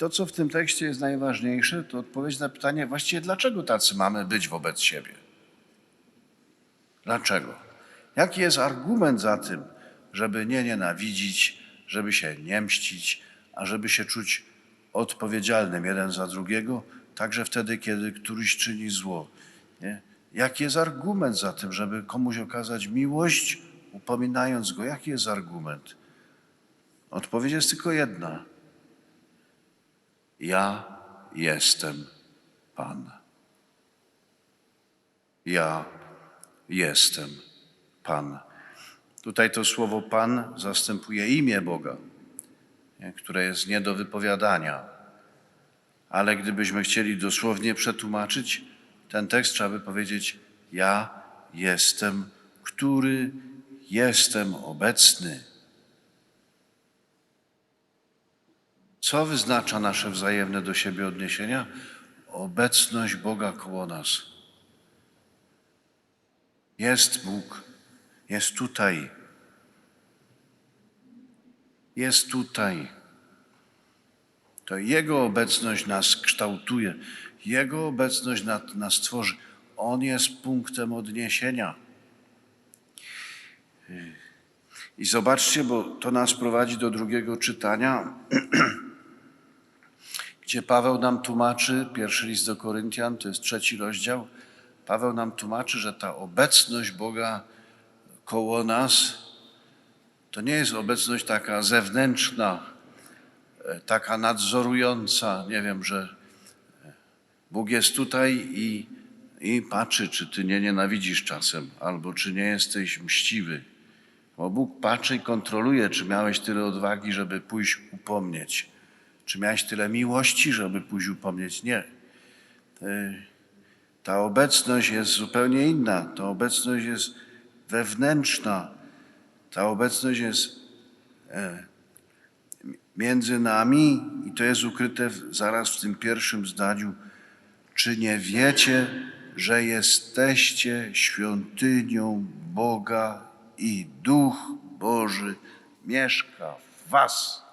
to, co w tym tekście jest najważniejsze, to odpowiedź na pytanie właściwie, dlaczego tacy mamy być wobec siebie? Dlaczego? Jaki jest argument za tym, żeby nie nienawidzić, żeby się nie mścić, a żeby się czuć odpowiedzialnym jeden za drugiego, także wtedy, kiedy któryś czyni zło? Nie? Jaki jest argument za tym, żeby komuś okazać miłość, upominając go? Jaki jest argument? Odpowiedź jest tylko jedna. Ja jestem Pan. Ja jestem Pan. Tutaj to słowo Pan zastępuje imię Boga, które jest nie do wypowiadania. Ale gdybyśmy chcieli dosłownie przetłumaczyć ten tekst, trzeba by powiedzieć: Ja jestem, który jestem obecny. Co wyznacza nasze wzajemne do siebie odniesienia? Obecność Boga koło nas. Jest Bóg, jest tutaj. Jest tutaj. To Jego obecność nas kształtuje, Jego obecność nas tworzy. On jest punktem odniesienia. I zobaczcie, bo to nas prowadzi do drugiego czytania, gdzie Paweł nam tłumaczy, pierwszy list do Koryntian, to jest trzeci rozdział, Paweł nam tłumaczy, że ta obecność Boga koło nas to nie jest obecność taka zewnętrzna, e, taka nadzorująca, nie wiem, że Bóg jest tutaj i, i patrzy, czy ty nie nienawidzisz czasem, albo czy nie jesteś mściwy. Bo Bóg patrzy i kontroluje, czy miałeś tyle odwagi, żeby pójść upomnieć. Czy miałeś tyle miłości, żeby pójść upomnieć? Nie. Y, Ta obecność jest zupełnie inna. Ta obecność jest wewnętrzna. Ta obecność jest e, między nami i to jest ukryte zaraz w tym pierwszym zdaniu. Czy nie wiecie, że jesteście świątynią Boga i Duch Boży mieszka w was?